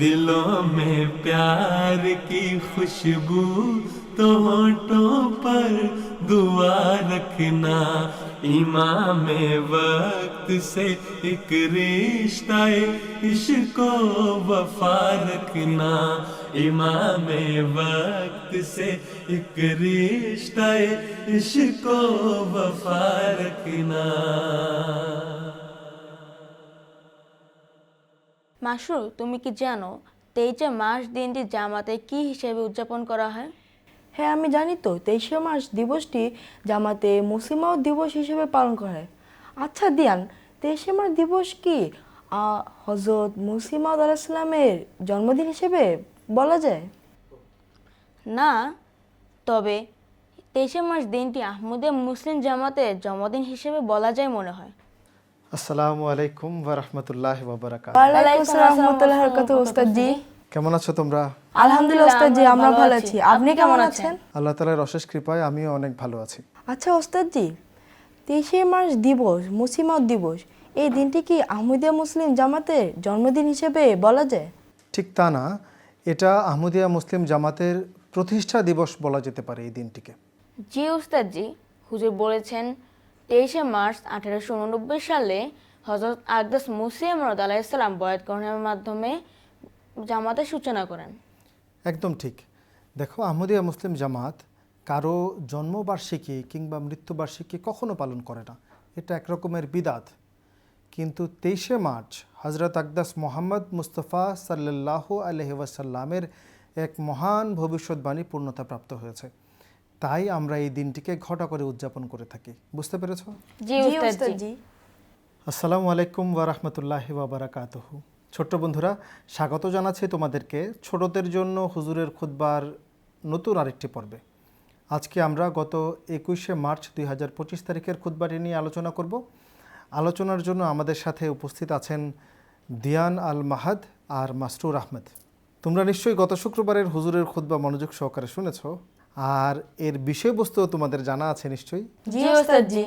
دلوں میں پیار کی خوشبو تو ہونٹوں پر دعا رکھنا۔ امام وقت سے ایک رشتہ عشق و وفا رکھنا۔ امام وقت سے ایک رشتہ عشق و وفا رکھنا۔ মাসরু তুমি কি জানো তেইশে মার্চ দিনটি জামাতে কি হিসেবে উদযাপন করা হয়? হ্যাঁ আমি জানি তো তেইশে মার্চ দিবসটি জামাতে মুসলিমাও দিবস হিসেবে পালন করা হয়। আচ্ছা দিয়ান তেইশে মার্চ দিবস কি হজরত মুসিমাউদ আলাহিসাল্লামের জন্মদিন হিসেবে বলা যায়? না তবে তেইশে মার্চ দিনটি আহমদে মুসলিম জামাতের জন্মদিন হিসেবে বলা যায় মনে হয়। আসসালামু আলাইকুম ওয়া রাহমাতুল্লাহি ওয়া বারাকাতুহু ওয়ালাইকুম আসসালাম রহমতুল্লাহ বরকাত ওস্তাদ জি কেমন আছো তোমরা? আলহামদুলিল্লাহ ওস্তাদ জি আমরা ভালো আছি। আপনি কেমন আছেন? আল্লাহ তাআলার অশেষ কৃপায় আমিও অনেক ভালো আছি। আচ্ছা ওস্তাদ জি তেইশে মার্চ দিবস দিবস এই দিনটি কি আহমদিয়া মুসলিম জামাতের জন্মদিন হিসেবে বলা যায়? ঠিক তা না। এটা আহমদিয়া মুসলিম জামাতের প্রতিষ্ঠা দিবস বলা যেতে পারে এই দিনটিকে। জি উস্তাদ জি হুজুর বলেছেন তেইশে মার্চ আঠারোশো উননব্বই সালে হজরত আকদাস মুসিম রদ আলাইসাল্লাম বয়াত গ্রহণের মাধ্যমে জামাতের সূচনা করেন। একদম ঠিক। দেখো, আহমদিয়া মুসলিম জামাত কারও জন্মবার্ষিকী কিংবা মৃত্যুবার্ষিকী কখনো পালন করে না। এটা একরকমের বিদাত। কিন্তু তেইশে মার্চ হজরত আকদাস মোহাম্মদ মুস্তফা সাল্লাহ আলহি ওয়াসাল্লামের এক মহান ভবিষ্যৎবাণী পূর্ণতা প্রাপ্ত হয়েছে। তাই আমরা এই দিনটিকে ঘটা করে উদযাপন করে থাকি। বুঝতে পেরেছ? জি আসসালামু আলাইকুম ওয়া রাহমাতুল্লাহি ওয়া বারাকাতুহু। ছোট্ট বন্ধুরা স্বাগত জানাচ্ছি তোমাদেরকে ছোটদের জন্য হুজুরের খুতবার নতুন আরেকটি পর্বে। আজকে আমরা গত একুশে মার্চ দুই হাজার পঁচিশ তারিখের খুতবাটি নিয়ে আলোচনা করব। আলোচনার জন্য আমাদের সাথে উপস্থিত আছেন দিয়ান আল মাহাদ আর মাসরুর আহমেদ। তোমরা নিশ্চয়ই গত শুক্রবারের হুজুরের খুতবা মনোযোগ সহকারে শুনেছ। আর এর বিষয়বস্তু তোমাদের জানা আছে নিশ্চয়ই? জি ওস্তাদ জি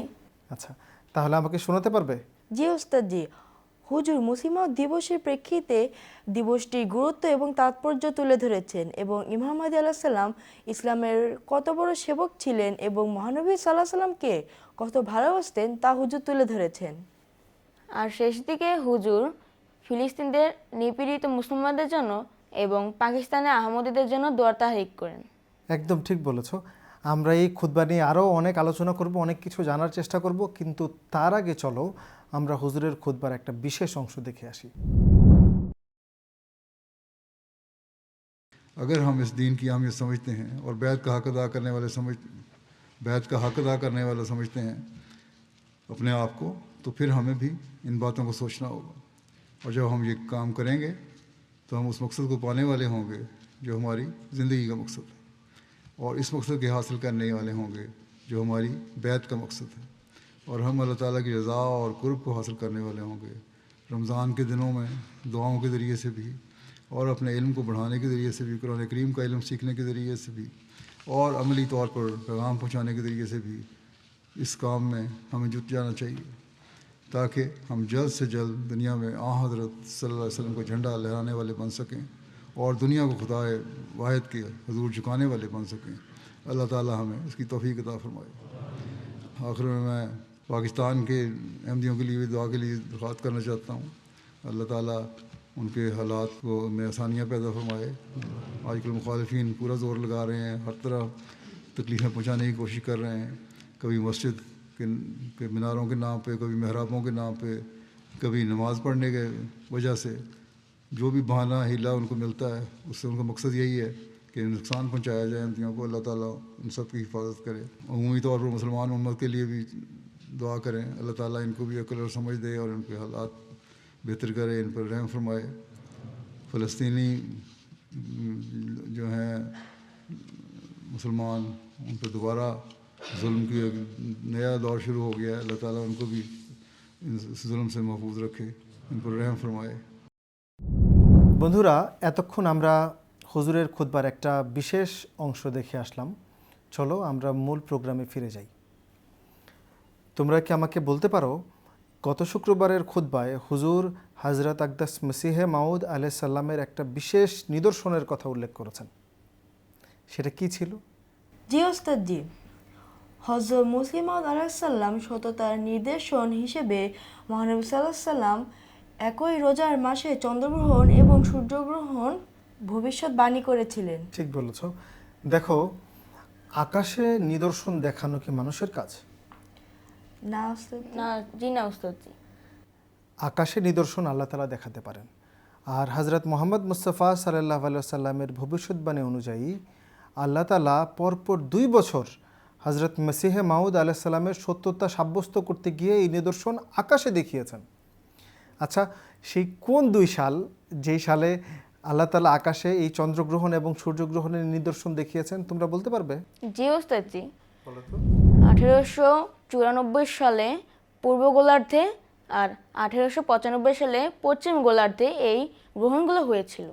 আচ্ছা তাহলে আমাকে শোনাতে পারবে? জি ওস্তাদ জি হুজুর মুসিমা দিবসের প্রেক্ষিতে দিবসটির গুরুত্ব এবং তাৎপর্য তুলে ধরেছেন এবং ইমাম মাহদি আলাহিসাল্লাম ইসলামের কত বড় সেবক ছিলেন এবং মহানবী সাল্লাহ সাল্লামকে কত ভালোবাসতেন তা হুজুর তুলে ধরেছেন। আর শেষ দিকে হুজুর ফিলিস্তিনদের নিপীড়িত মুসলমানদের জন্য এবং পাকিস্তানের আহমদীদের জন্য দোয়ার তাহরিক করেন। একদম ঠিক বলেছ। আমরা এই খুদ্া নিয়ে আরও অনেক আলোচনা করব، অনেক কিছু জানার চেষ্টা করব، কিন্তু তার আগে চলো আমরা হুজুরের খুদ্বার একটা বিশেষ অংশ দেখে আসি। اگر ہم اس دین کی اہمیت سمجھتے ہیں اور بیت کا حق ادا کرنے والے سمجھ بیت کا حق ادا کرنے والے سمجھتے ہیں اپنے آپ کو تو پھر ہمیں بھی ان باتوں کو سوچنا ہوگا اور جب ہم یہ کام کریں گے تو ہم اس مقصد کو پانے والے ہوں گے جو ہماری زندگی کا مقصد ہے اور اس مقصد کے حاصل کرنے والے ہوں گے جو ہماری بیت کا مقصد ہے۔ اور ہم اللہ تعالیٰ کی رضا اور قرب کو حاصل کرنے والے ہوں گے۔ رمضان کے دنوں میں دعاؤں کے ذریعے سے بھی اور اپنے علم کو بڑھانے کے ذریعے سے بھی، قرآن کریم کا علم سیکھنے کے ذریعے سے بھی اور عملی طور پر پیغام پہنچانے کے ذریعے سے بھی اس کام میں ہمیں جت جانا چاہیے تاکہ ہم جلد سے جلد دنیا میں آ حضرت صلی اللہ علیہ وسلم کو جھنڈا لہرانے والے بن سکیں۔ اور دنیا کو خدا واحد کے حضور جھکانے والے بن سکیں۔ اللہ تعالیٰ ہمیں اس کی توفیق عطا فرمائے۔ آخر میں میں پاکستان کے احمدیوں کے لیے دعا کے لیے درخواست کرنا چاہتا ہوں۔ اللہ تعالیٰ ان کے حالات کو میں آسانیاں پیدا فرمائے۔ آج کل مخالفین پورا زور لگا رہے ہیں، ہر طرح تکلیفیں پہنچانے کی کوشش کر رہے ہیں۔ کبھی مسجد کے میناروں کے نام پہ، کبھی محرابوں کے نام پہ، کبھی نماز پڑھنے کے وجہ سے۔ جو بھی بہانہ ہیلا ان کو ملتا ہے، اس سے ان کا مقصد یہی ہے کہ نقصان پہنچایا جائے امتیاں کو اللہ تعالیٰ ان سب کی حفاظت کرے۔ عمومی طور پر مسلمان امت کے لیے بھی دعا کریں۔ اللہ تعالیٰ ان کو بھی عقل اور سمجھ دے اور ان کے حالات بہتر کرے، ان پر رحم فرمائے۔ فلسطینی جو ہیں مسلمان، ان پر دوبارہ ظلم کی ایک نیا دور شروع ہو گیا ہے۔ اللہ تعالیٰ ان کو بھی اس ظلم سے محفوظ رکھے، ان پر رحم فرمائے۔ বন্ধুরা, এতক্ষণ আমরা হুজুরের খুতবার একটা বিশেষ অংশ দেখে আসলাম। চলো আমরা মূল প্রোগ্রামে ফিরে যাই। তোমরা কি আমাকে বলতে পারো, গত শুক্রবারের খুদ্বায় হুজুর হজরত আকদাস মসিহে মাউদ আলাহ সাল্লামের একটা বিশেষ নিদর্শনের কথা উল্লেখ করেছেন? সেটা কি ছিল? জি ওস্তাদ জি। হজরত মুসলিম আলাহিসাল্লাম সততার নির্দেশন হিসেবে মহানবী সাল্লাহ সাল্লাম একই রোজার মাসে চন্দ্রগ্রহণ এবং সূর্যগ্রহণ ভবিষ্যৎবাণী করেছিলেন। ঠিক বলেছ। দেখো আকাশে নিদর্শন দেখানো কি মানুষের কাজ? না না জি না আকাশে নিদর্শন আল্লাহ তালা দেখাতে পারেন। আর হজরত মোহাম্মদ মুস্তফা সাল্লাহ সাল্লামের ভবিষ্যৎবাণী অনুযায়ী আল্লাহ তালা পরপর দুই বছর হজরত মসিহে মাউদ আলাহ সাল্লামের সত্যতা সাব্যস্ত করতে গিয়ে এই নিদর্শন আকাশে দেখিয়েছেন। আচ্ছা সেই কোন দুই সাল যেই সালে আল্লাহ তালা আকাশে এই চন্দ্রগ্রহণ এবং সূর্যগ্রহণের নিদর্শন দেখিয়েছেন তোমরা বলতে পারবে? জি উস্তাদ জি আঠেরোশো চুরানব্বই সালে পূর্ব গোলার্ধে আর আঠেরোশো পঁচানব্বই সালে পশ্চিম গোলার্ধে এই গ্রহণগুলো হয়েছিল।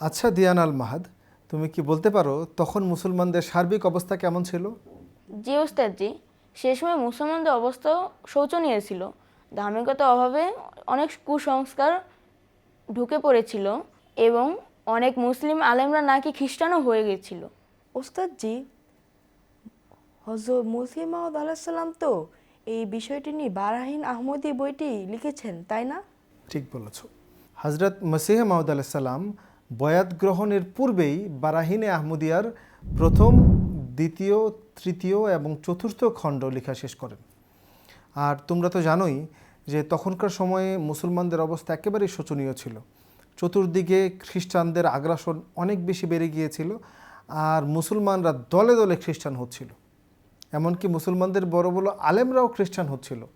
আচ্ছা দিয়ান আল মাহাদ তুমি কি বলতে পারো তখন মুসলমানদের সার্বিক অবস্থা কেমন ছিল? জি ওস্তাদ জি সে সময় মুসলমানদের অবস্থা শোচনীয় ছিল। ধার্মিকতার অভাবে অনেক কুসংস্কার ঢুকে পড়েছিল এবং অনেক মুসলিম আলেমরা নাকি খ্রিস্টানও হয়ে গেছিল। ওস্তাদ জি হজরত মুসলিম মাহমুদ আলাহিসাল্লাম তো এই বিষয়টি নিয়ে বারাহিন আহমদি বইটি লিখেছেন তাই না? ঠিক বলেছ। হজরত মসিহ মাউদ আলাইসাল্লাম বয়াত গ্রহণের পূর্বেই বারাহিনে আহমদিয়ার প্রথম দ্বিতীয় তৃতীয় এবং চতুর্থ খণ্ড লেখা শেষ করেন। আর তোমরা তো জানোই যে তখনকার সময়ে মুসলমানদের অবস্থা একেবারেই শোচনীয় ছিল। চতুর্দিকে খ্রিস্টানদের আগ্রাসন অনেক বেশি বেড়ে গিয়েছিল আর মুসলমানরা দলে দলে খ্রিস্টান হচ্ছিল। এমনকি মুসলমানদের বড় বড় আলেমরাও খ্রিস্টান হচ্ছিল।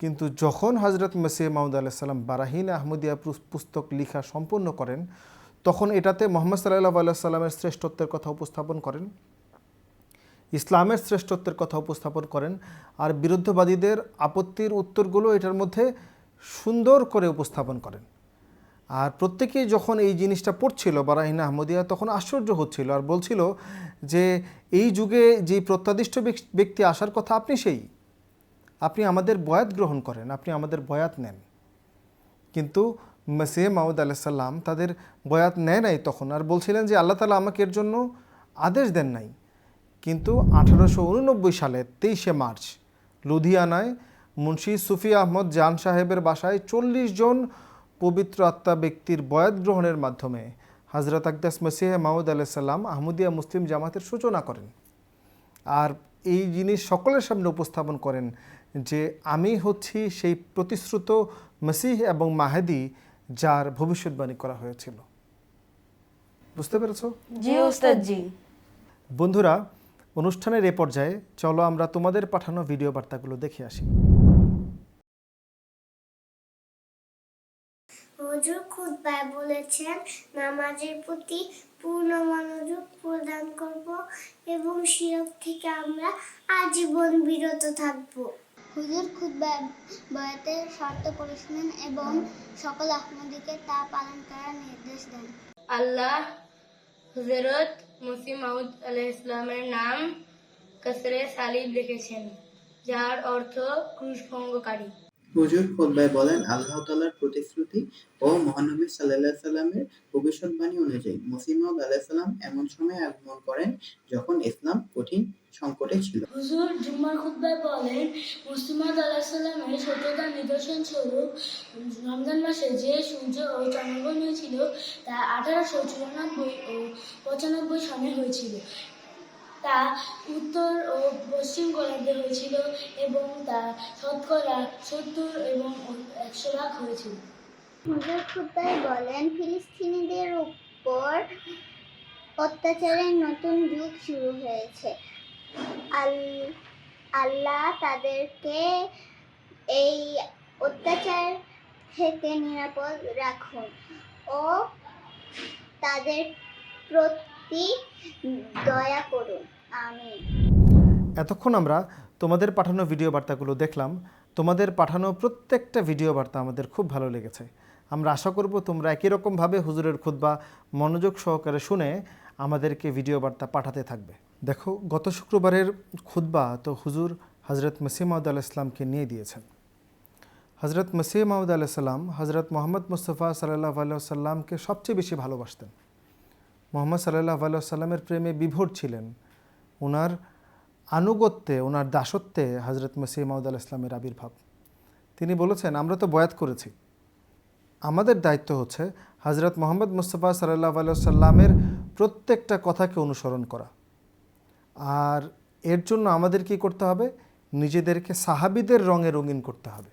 কিন্তু যখন হজরত মসিহ মাহমুদ আলাইসাল্লাম বারাহিন আহমদিয়া পুস- পুস্তক লিখা সম্পূর্ণ করেন, তখন এটাতে মোহাম্মদ সাল্লাহ আল্লাহ সাল্লামের শ্রেষ্ঠত্বের কথা উপস্থাপন করেন। ইসলামের শ্রেষ্ঠত্বের কথা উপস্থাপন করেন। আর বিরুদ্ধবাদীদের আপত্তির উত্তরগুলো এটার মধ্যে সুন্দর করে উপস্থাপন করেন। আর প্রত্যেকেই যখন এই জিনিসটা পড়ছিল বারাহিনা আহমদিয়া, তখন আশ্চর্য হচ্ছিল আর বলছিল যে, এই যুগে যে প্রত্যাদিষ্ট ব্যক- ব্যক্তি আসার কথা আপনি সেই। আপনি আমাদের বয়াত গ্রহণ করেন, আপনি আমাদের বয়াত নেন। কিন্তু মসিহ মাউদ আলাইসাল্লাম তাদের বয়াত নেয় নাই তখন আর বলছিলেন যে, আল্লাহ তালা আমাকে এর জন্য আদেশ দেন নাই। কিন্তু আঠারোশো উননব্বই সালে তেইশে মার্চ লুধিয়ানায় মুন্সি সুফি আহমদ জান সাহেবের বাসায় চল্লিশ জন পবিত্র আত্মা ব্যক্তির বয়াত গ্রহণের মাধ্যমে হজরত আকদাস মসিহ মাউদ আলাইসাল্লাম আহমদিয়া মুসলিম জামাতের সূচনা করেন। আর এই জিনিস সকলের সামনে উপস্থাপন করেন যে আমি হচ্ছি সেই প্রতিশ্রুত মসিহ এবং মাহেদি যার ভবিষ্যৎবাণী করা হয়েছিল। বুঝতে পেরেছ? জি ওস্তাদ জি বন্ধুরা অনুষ্ঠানের এ পর্যায়ে চলো আমরা তোমাদের পাঠানো ভিডিও বার্তাগুলো দেখে আসি। হুজুর খুতবায় বলেছেন নামাজের প্রতি পূর্ণ মনোযোগ প্রদান করব এবং শিরক থেকে আমরা আজীবন বিরত থাকব। হুজুর খুদ্বায় বয়াতের শর্ত পরিশুনেন এবং সকল আহমদীকে তা পালন করার নির্দেশ দেন। আল্লাহ হজরত মুসি মাউদ আলাহ ইসলামের নাম কসরে সালিব লিখেছেন যার অর্থ ক্রুশভঙ্গকারী। হুজুর খোদ্বায় বলেন, আল্লাহ তালার প্রতিশ্রুতি ও মহানবী সাল্লাহ সাল্লামের ভবিষ্যৎবাণী অনুযায়ী মসিমাউদ আলাহ সাল্লাম এমন সময় আগমন করেন যখন ইসলাম কঠিন সংকটে ছিল। হুজুর জুম্মার খুদ্ায় বলেন মুসলিমাদ আলাহিসাল্লামের সত্যতার নিদর্শন স্বরূপ রমজান মাসে যে সূর্য ও চন্দ্রগ্রহণ হয়েছিল তা আঠারোশো চুরানব্বই ও পঁচানব্বই সনে হয়েছিল। তা উত্তর ও পশ্চিম গোলার্ধে হয়েছিল এবং তা শতকরা সত্তর এবং একশো লাখ হয়েছিল। বলেন, ফিলিস্তিনিদের উপর অত্যাচারের নতুন যুগ শুরু হয়েছে। আল- আল্লাহ তাদেরকে এই অত্যাচার থেকে নিরাপদ রাখুন ও তাদের প্রতি দয়া করুন। এতক্ষণ আমরা তোমাদের পাঠানো ভিডিও বার্তাগুলো দেখলাম। তোমাদের পাঠানো প্রত্যেকটা ভিডিও বার্তা আমাদের খুব ভালো লেগেছে। আমরা আশা করব তোমরা একই রকমভাবে হুজুরের খুতবা মনোযোগ সহকারে শুনে আমাদেরকে ভিডিও বার্তা পাঠাতে থাকবে। দেখো, গত শুক্রবারের খুতবা তো হুজুর হজরত মসিমাউদ আল ইসলামকে নিয়ে দিয়েছেন। হজরত মসিহ মাহমুদ আলাইসাল্লাম হজরত মোহাম্মদ মুস্তফা সাল্লাহ আলাইসাল্লামকে সবচেয়ে বেশি ভালোবাসতেন। মোহাম্মদ সাল্লাহ আলাইসাল্লামের প্রেমে বিভোর ছিলেন। ওনার আনুগত্যে ওনার দাসত্বে হজরত মসিহ মাহমুদ আল ইসলামের আবির্ভাব। তিনি বলেছেন আমরা তো বয়াত করেছি। আমাদের দায়িত্ব হচ্ছে হজরত মোহাম্মদ মুস্তফা সাল্লাহ আলাইসাল্লামের প্রত্যেকটা কথাকে অনুসরণ করা। আর এর জন্য আমাদের কি করতে হবে? নিজেদেরকে সাহাবিদের রঙে রঙিন করতে হবে।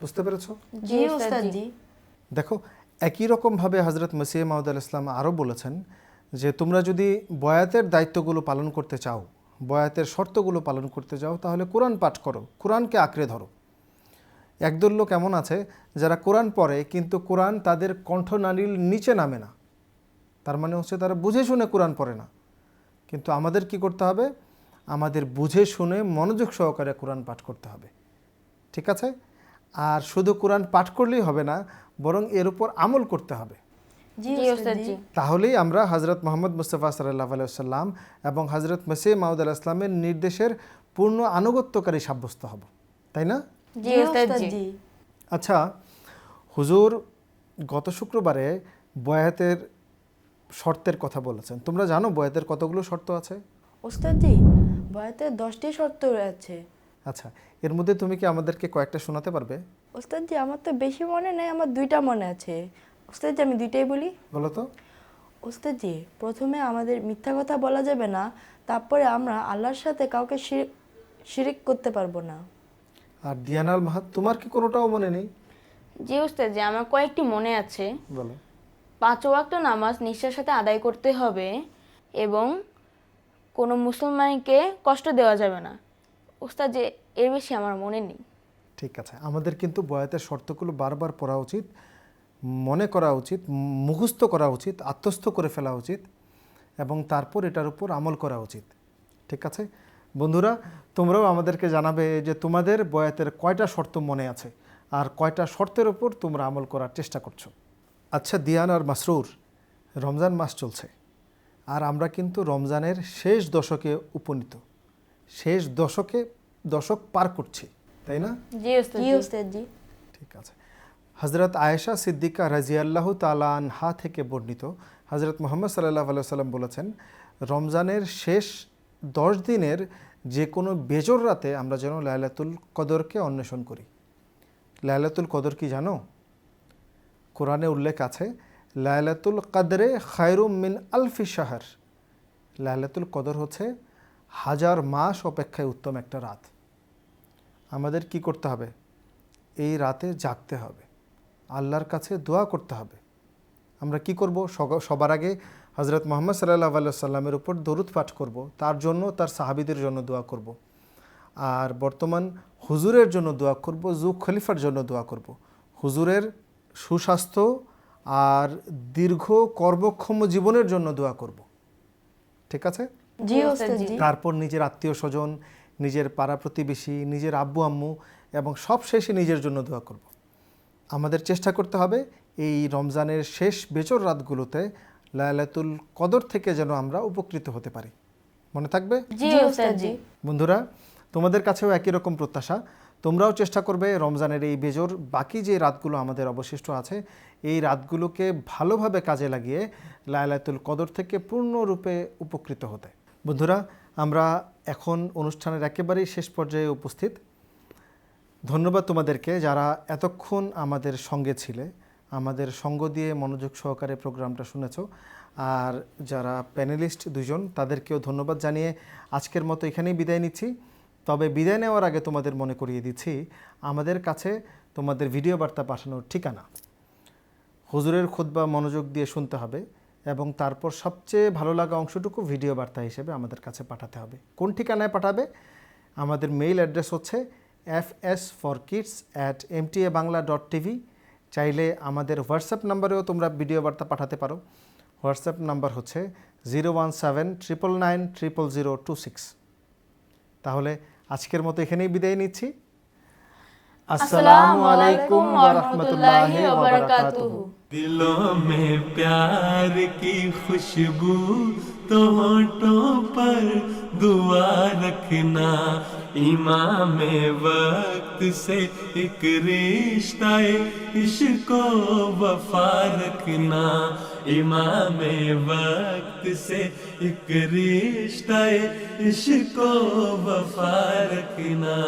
বুঝতে পেরেছ? দেখো একই রকমভাবে হজরত মসিহ মাহমুদ আল ইসলাম আরও বলেছেন যে তোমরা যদি বয়াতের দায়িত্বগুলো পালন করতে চাও, বয়াতের শর্তগুলো পালন করতে চাও, তাহলে কোরআন পাঠ করো, কোরআনকে আঁকড়ে ধরো। একদল লোক এমন আছে, যারা কোরআন পড়ে, কিন্তু কোরআন তাদের কণ্ঠনালীর নিচে নামে না। তার মানে হচ্ছে তারা বুঝে শুনে কোরআন পড়ে না। কিন্তু আমাদের কি করতে হবে? আমাদের বুঝে শুনে মনোযোগ সহকারে কোরআন পাঠ করতে হবে। ঠিক আছে? আর শুধু কোরআন পাঠ করলেই হবে না, বরং এর উপর আমল করতে হবে। তাহলেই আমরা হজরত মোহাম্মদ মুস্তফা সাল্লাহ আলাইসাল্লাম এবং হজরত মসিহ মাউদ আল ইসলামের নির্দেশের পূর্ণ আনুগত্যকারী সাব্যস্ত হব। তাই না? আচ্ছা হুজুর গত শুক্রবারে বয়াতের শর্তের কথা বলেছেন। তোমরা জানো বয়াতের কতগুলো শর্ত আছে? ওস্তাদ জি। বয়াতে দশটি শর্ত রয়েছে। আচ্ছা এর মধ্যে তুমি কি আমাদেরকে কয়েকটা শোনাতে পারবে? ওস্তাদ জি আমার তো বেশি মনে নেই আমার দুইটা মনে আছে। ওস্তাদ জি আমি দুইটাই বলি। বলো তো। ওস্তাদ জি প্রথমে আমাদের মিথ্যা কথা বলা যাবে না তারপরে আমরা আল্লাহর সাথে কাউকে শির- শিরিক করতে পারব না। আর দিয়ানাল মাহাত তোমার কি কোনোটাও মনে নেই? জি ওস্তাদ জি আমার কয়েকটি মনে আছে। বলো। পাঁচ ওয়াক্ত নামাজ নিষ্ঠার সাথে আদায় করতে হবে এবং কোনো মুসলমানকে কষ্ট দেওয়া যাবে না। ওস্তাদ যে এর বেশি আমার মনে নেই। ঠিক আছে আমাদের কিন্তু বয়াতের শর্তগুলো বারবার পড়া উচিত। মনে করা উচিত মুখস্থ করা উচিত আত্মস্থ করে ফেলা উচিত এবং তারপর এটার উপর আমল করা উচিত। ঠিক আছে? বন্ধুরা তোমরাও আমাদেরকে জানাবে যে তোমাদের বয়াতের কয়টা শর্ত মনে আছে আর কয়টা শর্তের উপর তোমরা আমল করার চেষ্টা করছ। আচ্ছা দিয়ান আর মাসরুর রমজান মাস চলছে আর আমরা কিন্তু রমজানের শেষ দশকে উপনীত। শেষ দশকে দশক পার করছি তাই না? ঠিক আছে। হজরত আয়েশা সিদ্দিকা রাজিয়াল্লাহ তালা আনহা থেকে বর্ণিত হজরত মোহাম্মদ সাল্লাহ সাল্লাম বলেছেন, রমজানের শেষ দশ দিনের যে কোনো বেজর রাতে আমরা যেন লায়লাতুল কদরকে অন্বেষণ করি। লায়লাতুল কদর কি জানো? কোরআনে উল্লেখ আছে লায়লাতুল কাদরে খায়রুম মিন আলফি শাহর। লায়লাতুল কদর হচ্ছে হাজার মাস অপেক্ষায় উত্তম একটা রাত। আমাদের কি করতে হবে? এই রাতে জাগতে হবে। আল্লাহর কাছে দোয়া করতে হবে। আমরা কি করব? সবার আগে হজরত মোহাম্মদ সাল্লাহ সাল্লামের উপর দরুদ পাঠ করব। তার জন্য তার সাহাবিদের জন্য দোয়া করব। আর বর্তমান হুজুরের জন্য দোয়া করব জু খলিফার জন্য দোয়া করব। হুজুরের সুস্বাস্থ্য আর দীর্ঘ কর্মক্ষম জীবনের জন্য দোয়া করব। ঠিক আছে? তারপর নিজের আত্মীয় স্বজন নিজের পাড়া প্রতিবেশী নিজের আব্বু আম্মু এবং সব শেষে নিজের জন্য দোয়া করব। আমাদের চেষ্টা করতে হবে এই রমজানের শেষ বেচর রাতগুলোতে লায়ালাতুল কদর থেকে যেন আমরা উপকৃত হতে পারি। মনে থাকবে? বন্ধুরা তোমাদের কাছেও একই রকম প্রত্যাশা। তোমরাও চেষ্টা করবে রমজানের এই বেজর বাকি যে রাতগুলো আমাদের অবশিষ্ট আছে এই রাতগুলোকে ভালোভাবে কাজে লাগিয়ে লায়লাতুল কদর থেকে পূর্ণরূপে উপকৃত হতে। বন্ধুরা আমরা এখন অনুষ্ঠানের একেবারেই শেষ পর্যায়ে উপস্থিত। ধন্যবাদ তোমাদেরকে যারা এতক্ষণ আমাদের সঙ্গে ছিলে, আমাদের সঙ্গ দিয়ে মনোযোগ সহকারে প্রোগ্রামটা শুনেছ। আর যারা প্যানেলিস্ট দুজন, তাদেরকেও ধন্যবাদ জানিয়ে আজকের মতো এখানেই বিদায় নিচ্ছি। তবে বিদায় নেওয়ার আগে তোমাদের মনে করিয়ে দিচ্ছি, আমাদের কাছে তোমাদের ভিডিও বার্তা পাঠানোর ঠিকানা। হুজুরের খুতবা মনোযোগ দিয়ে শুনতে হবে এবং তারপর সবচেয়ে ভালো লাগা অংশটুকু ভিডিও বার্তা হিসেবে আমাদের কাছে পাঠাতে হবে। কোন ঠিকানায় পাঠাবে? আমাদের মেইল অ্যাড্রেস হচ্ছে F S for kids at M T A Bangla dot TV চাইলে আমাদের হোয়াটসঅ্যাপ নাম্বারেও তোমরা ভিডিও বার্তা পাঠাতে পারো। হোয়াটসঅ্যাপ নাম্বার হচ্ছে zero one seven triple nine triple zero two six তাহলে আজকের মতো এখানেই বিদায় নিচ্ছি। আসসালামু আলাইকুম ওয়া রাহমাতুল্লাহি دلوں میں پیار کی خوشبو تو ہونٹوں پر دعا رکھنا۔ امام وقت سے ایک رشتہ عشق و وفا رکھنا۔ امام وقت سے ایک رشتہ عشق و وفا رکھنا۔